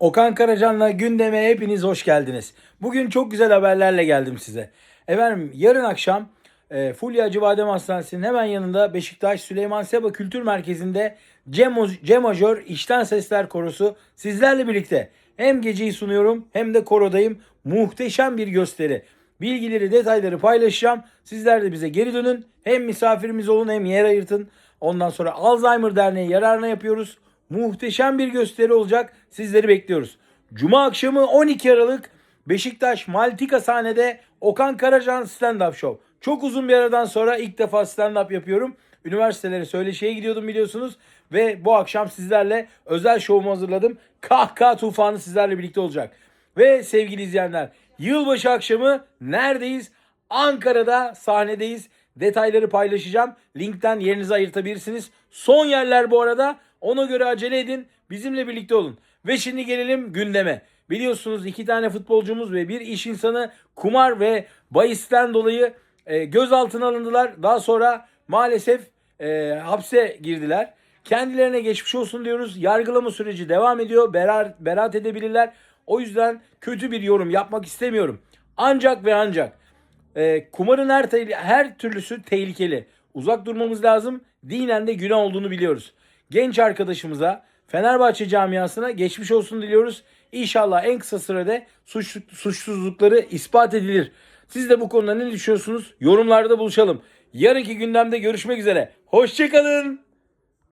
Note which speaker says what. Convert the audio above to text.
Speaker 1: Okan Karacan'la gündeme hepiniz hoş geldiniz. Bugün çok güzel haberlerle geldim size. Efendim yarın akşam e, Fulya Acıbadem Hastanesi'nin hemen yanında Beşiktaş Süleyman Seba Kültür Merkezi'nde Cemo, Cemajör İşten Sesler Korosu sizlerle birlikte hem geceyi sunuyorum hem de korodayım. Muhteşem bir gösteri. Bilgileri, detayları paylaşacağım. Sizler de bize geri dönün. Hem misafirimiz olun hem yer ayırtın. Ondan sonra Alzheimer Derneği yararına yapıyoruz. Muhteşem bir gösteri olacak. Sizleri bekliyoruz. Cuma akşamı 12 Aralık Beşiktaş Maltika sahnede Okan Karacan stand-up show. Çok uzun bir aradan sonra ilk defa stand-up yapıyorum. Üniversitelere söyleşiye gidiyordum biliyorsunuz. Ve bu akşam sizlerle özel şovumu hazırladım. Kahkaha tufanı sizlerle birlikte olacak. Ve sevgili izleyenler yılbaşı akşamı neredeyiz? Ankara'da sahnedeyiz. Detayları paylaşacağım. Linkten yerinizi ayırtabilirsiniz. Son yerler bu arada. Ona göre acele edin. Bizimle birlikte olun. Ve şimdi gelelim gündeme. Biliyorsunuz iki tane futbolcumuz ve bir iş insanı kumar ve bahisten dolayı e, gözaltına alındılar. Daha sonra maalesef e, hapse girdiler. Kendilerine geçmiş olsun diyoruz. Yargılama süreci devam ediyor. Berar, beraat edebilirler. O yüzden kötü bir yorum yapmak istemiyorum. Ancak ve ancak e, kumarın her, her türlüsü tehlikeli. Uzak durmamız lazım. Dinen de günah olduğunu biliyoruz. Genç arkadaşımıza Fenerbahçe camiasına geçmiş olsun diliyoruz. İnşallah en kısa sürede suç, suçsuzlukları ispat edilir. Siz de bu konuda ne düşünüyorsunuz? Yorumlarda buluşalım. Yarınki gündemde görüşmek üzere. Hoşçakalın.